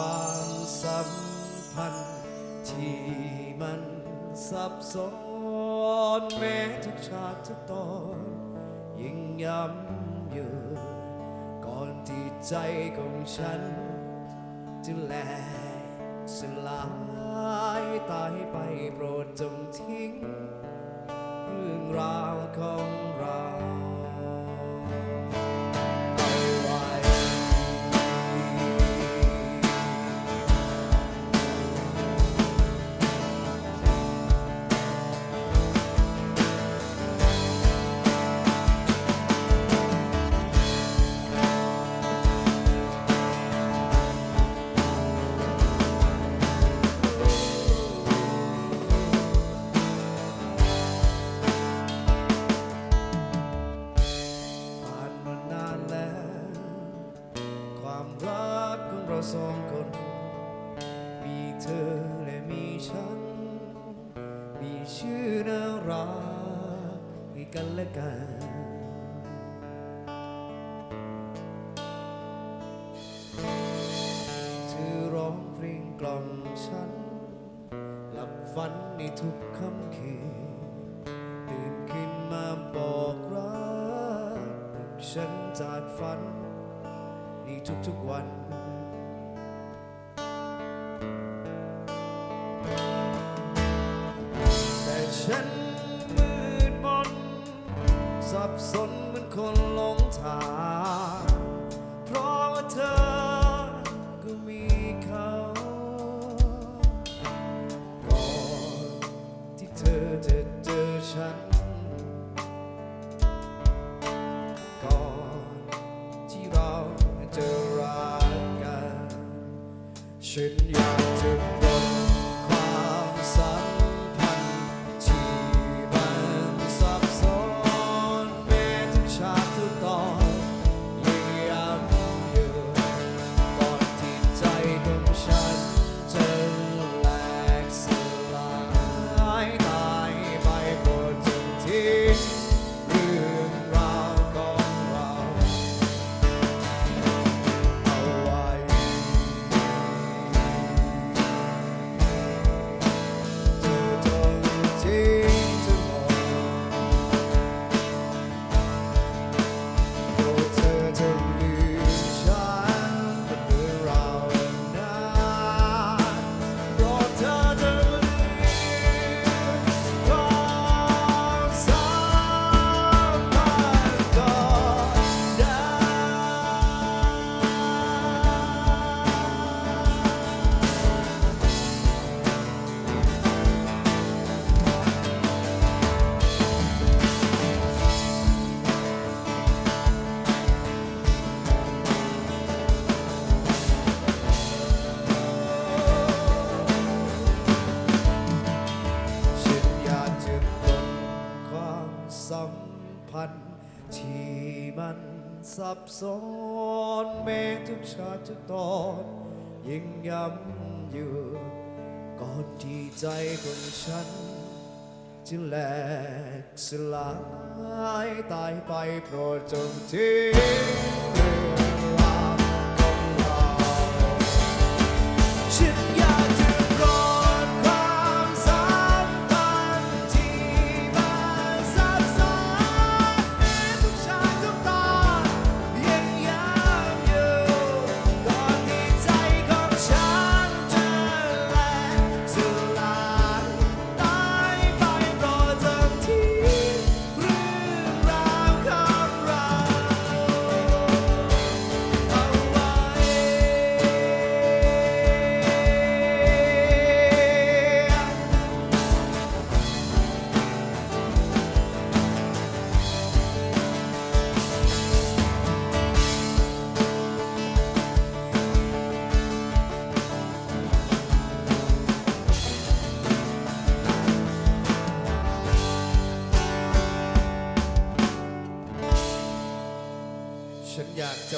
ความสัมพันธ์ ที่มันซับซ้อนแม้ทุกฉากทุกตอน ยิ่งย้ำอยู่ ก่อนที่ใจของฉัน จะแหลกสลายตายไปโปรดจง สองคน มีเธอและมีฉัน มีชื่อน่ารักให้กันและกัน เธอร้องเพลงกล่อมฉัน หลับฝันในทุกค่ำคืนตื่นขึ้นมาบอกรักปลุกฉันจากฝันในทุกๆวัน ฉันมืดมนสับสนเหมือนคนหลงทาง เพราะว่าเธอก็มีเขา ก่อนที่เธอจะเจอฉัน ก่อนที่เราจะรักกัน ฉันอยาก สัมพันธ์ที่มันซับซ้อนเมฆทุกชาติทุกตอนยิ่งย้ำอยู่ก่อนที่ใจของฉัน จะแหลกสลายตายไปโปรดจงทิ้ง